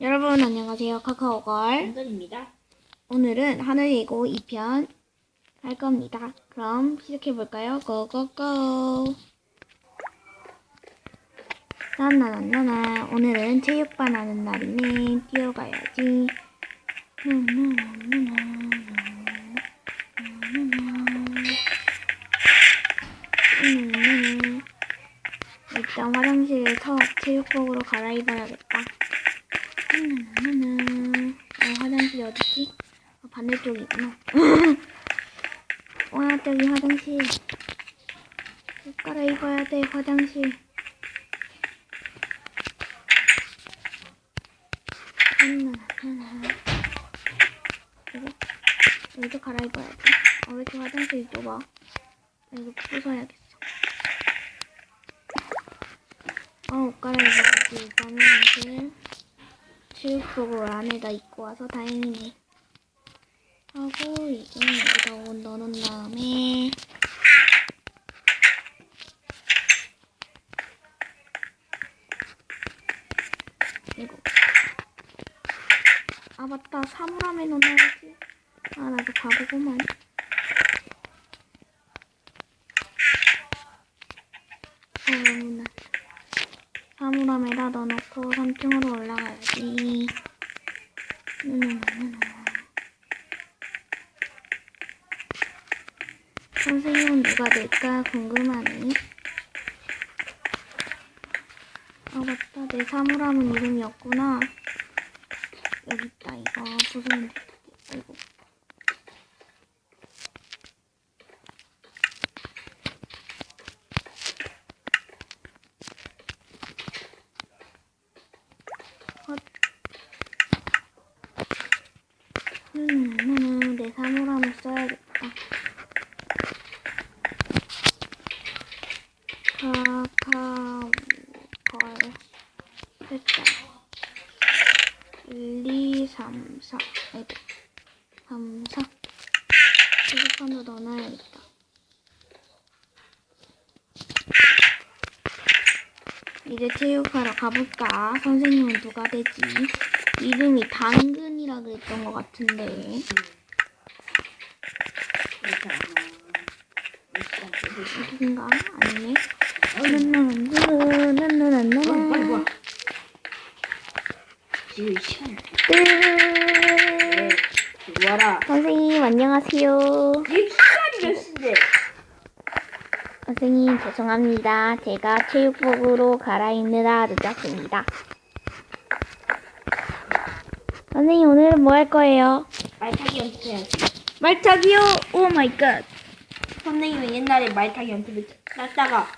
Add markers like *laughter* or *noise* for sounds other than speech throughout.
여러분 안녕하세요. 카카오걸. 안전입니다. 오늘은 하늘이고 2편 할 겁니다. 그럼 시작해 볼까요? 고고고. 나나나나나. 오늘은 체육반 하는 날이네. 뛰어가야지. 나나 와, 저기 화장실. 옷 갈아입어야 돼, 화장실. 여기도 갈아입어야지. 어, 왜 이렇게 화장실이 좁아? 나 이거 부숴야겠어. 어, 옷 갈아입어야지. 일단은 화장실. 체육복을 안에다 입고 와서 다행이네. 하고 이제 여기다 옷 넣어놓은 다음에 이거 아 맞다 사물함에 넣어놔야지. 아 나도 바보구만. 어머나. 사물함에다 넣어놓고 3층으로 올라가야지. 음, 선생님은 누가 될까 궁금하네. 아 맞다 내 사물함은 이름이 없구나. 여기 있다 이거 부수면 되겠다. 아이고. 헛. 음, 음, 내 사물함을 써야겠다. 카카오 걸 됐다. 1, 2, 3, 4 아이고 3, 4 휴대폰도 넣어놔야겠다. 이제 체육하러 가볼까? 선생님은 누가 되지? 이름이 당근이라 그랬던 것 같은데. 인가 아니네. 안 와. 어, 빨리 나나나나나나나나. 시간이 네. 와라. 선생님 안녕하세요. 지금 시간이 몇 시인데? 선생님 죄송합니다. 제가 체육복으로 갈아입느라 늦었습니다. 선생님 오늘은 뭐 할 거예요? 말타기 연습해야지. 말타기요. 오 마이 갓. 선생님은 옛날에 말타기 연습을 했다가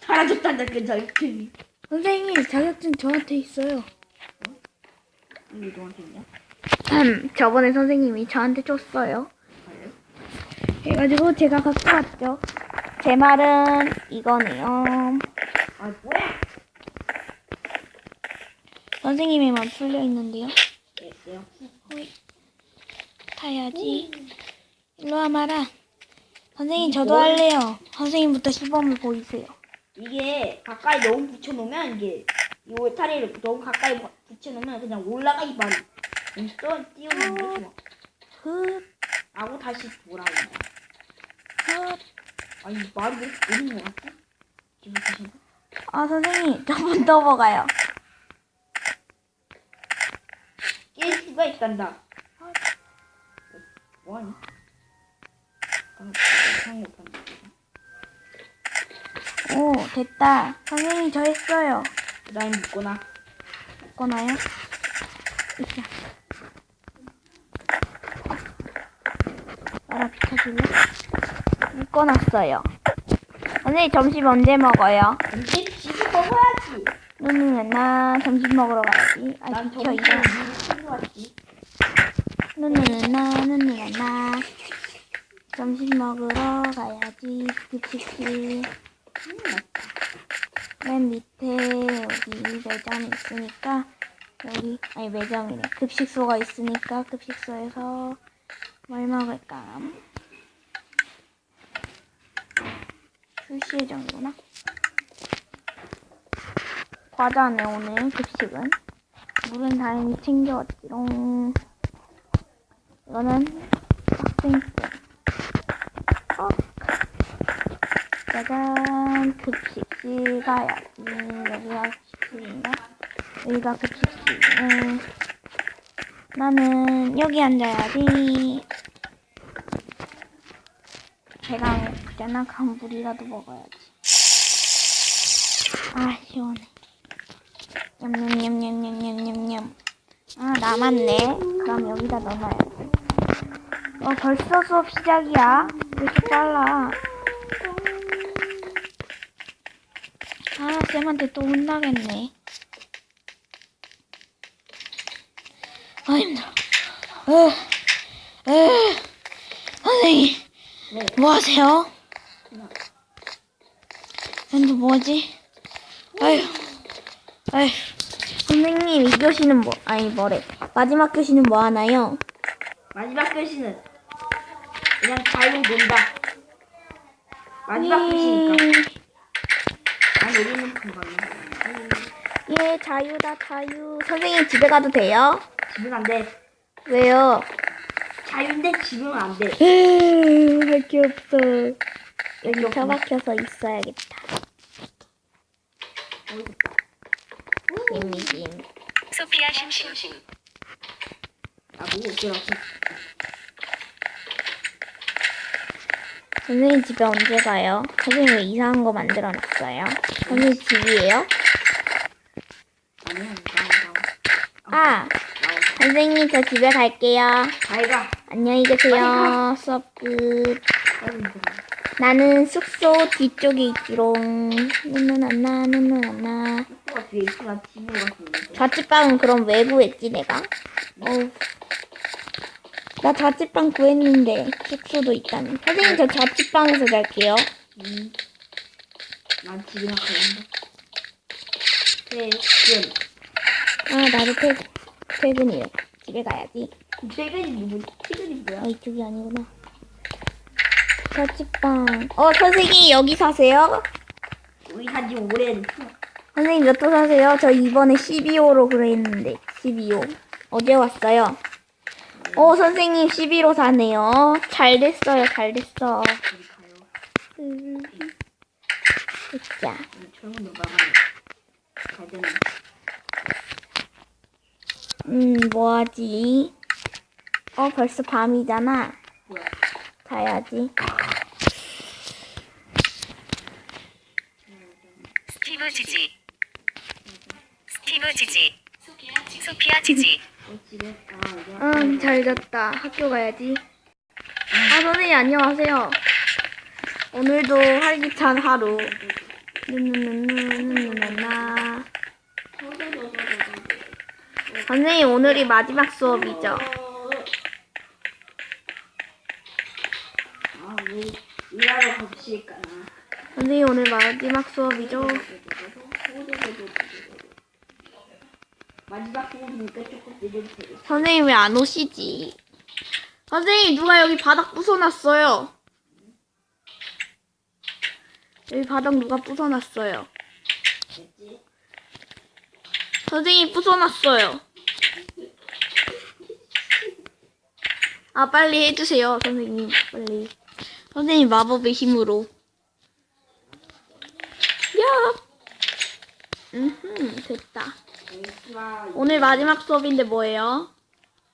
사라졌단다 그 자격증이. 선생님 자격증 저한테 있어요. 이게 너한테 있냐? 저번에 선생님이 저한테 줬어요. 그래가지고 제가 갖고 왔죠. 제 말은 이거네요. 아 뭐야? 선생님의만 풀려 있는데요. 됐어요. 타야지. 일로 와 마라. 선생님 저도 할래요. 선생님부터 시범을 보이세요. 이게 가까이 너무 붙여놓으면 이게 이 울타리를 너무 가까이 붙여놓으면 그냥 올라가 이 말이. 또 띄우는 게 좋아. 흑, 하고 다시 돌아온다. 흑. 아니 말이 왜 오는 거 같지? 기분 탓인가? 아 선생님 저분 넘어가요. 깰 수가 있단다. 뭐하니? 이상하게 못한다. 오 됐다. 선생님 저 했어요. 그 다음에 묶거나 꺼나요? 으쌰. 나라 비켜줄래? 묶어놨어요. 선생님 점심 언제 먹어요? 이제 먹어야지. 누누는 나 점심 먹으러 가야지. 아 난 비켜 저번에 이거. 미리 챙겨왔지. 누누는 나 누누는 나 점심 먹으러 가야지. 급식실 음, 맛있다. 맨 밑에 여기 매점이 있으니까 여기 아니 매점이네 급식소가 있으니까 급식소에서 뭘 먹을까? 출시 예정이구나. 과자네 오늘 급식은. 물은 다행히 챙겨왔지롱. 이거는 학생증. 어. 짜잔, 급식 음, 여기가 음, 여기가 집인가? 여기가 그 집이. 음, 나는 여기 앉아야지. 제가 그때나 강불이라도 먹어야지. 아 시원해. 냠냠냠냠냠냠냠. 아 남았네. 그럼 여기다 넣어야지. 어 벌써 수업 시작이야. 왜 이렇게 빨라? 쌤한테 또 혼나겠네. 아, 힘들어. 어, 어, 선생님, 네. 뭐 하세요? 근데 뭐지? 아휴, 아휴. 선생님, 이 교시는 뭐, 아니, 뭐래. 마지막 교시는 뭐 하나요? 마지막 교시는 그냥 자유 논다. 마지막 교시니까. 예, 난 여기는 금방이야. 예, 자유다, 자유. 선생님, 집에 가도 돼요? 집은 안 돼. 왜요? 자유인데 집은 안 돼. 할게 없어. 여기 여기 처박혀서 있어야겠다. 어디 이미진. 소피아 심심 나 보고 어쩌라 선생님 집에 언제 가요? 선생님 왜 이상한 거 만들어 놨어요? 선생님 집이에요? 아니야, 아. 선생님 저 집에 갈게요. 잘 가. 안녕히 계세요. 수업 끝. 빨리 들어. 나는 숙소 뒤쪽에 뒤에 있으나 집으로 가서 있는데. 자취방은 그럼 왜 구했지, 내가? 어우. 나 자취방 구했는데, 숙소도 있다니. 선생님, 저 자취방에서 잘게요. 음. 난 집이나 가는데. 퇴근. 아, 나도 퇴, 퇴근이래. 집에 가야지. 퇴근이 누구? 퇴근이 뭐야? 아, 이쪽이 아니구나. 자취방. 어, 선생님, 여기 사세요? 우리 산지 오래됐어. 선생님, 몇 도 사세요? 저 이번에 12호로 그랬는데, 12호. 어제 왔어요. 어, 선생님, 11호 사네요. 잘 됐어요, 잘 됐어. 진짜. 음, 뭐하지? 어, 벌써 밤이잖아. 자야지. 스티브 지지 스티브 지지 소피아 지지. 응, 잘 잤다. 학교 가야지. 아, 선생님, 안녕하세요. 오늘도 활기찬 하루. 선생님, 오늘이 마지막 수업이죠. 선생님, 오늘 마지막 수업이죠. 마지막 부분이니까 조금 내려주세요. 선생님, 왜 안 오시지? 선생님, 누가 여기 바닥 부숴놨어요? 여기 바닥 누가 부숴놨어요? 됐지? 선생님 부숴놨어요. 아 빨리 해주세요 선생님 빨리. 선생님 마법의 힘으로. 야. 음 됐다. 오늘 마지막 수업인데 뭐예요?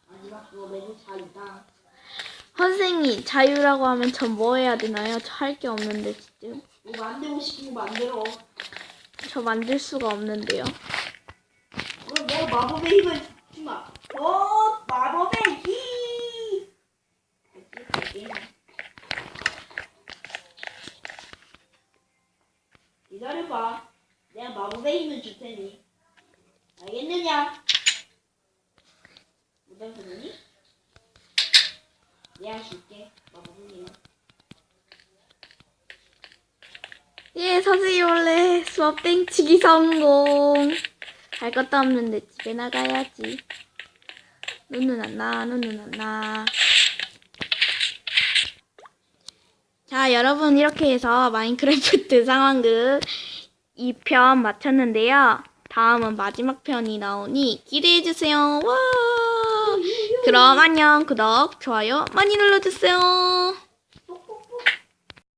마지막 수업에도 잘 있다. 선생님 자유라고 하면 전 뭐 해야 되나요? 저 할 게 없는데 지금. 뭐 만들고 싶은 거 만들어. 저 만들 수가 없는데요. 그럼 내 마법의 힘을 주마. 어, 마법의 힘. 됐지? 됐지? 기다려봐. 내가 마법의 힘을 줄 테니. 알겠느냐? 마법의 힘. 예 선생님 원래 수업 땡치기 성공. 할 것도 없는데 집에 나가야지. 눈은 안 나, 눈은 안 나. 자, 여러분 이렇게 해서 마인크래프트 *laughs* 상황극 2편 마쳤는데요. 다음 다음은 마지막 편이 나오니 기대해주세요. 와! 그럼 안녕. 구독, 좋아요 많이 눌러주세요.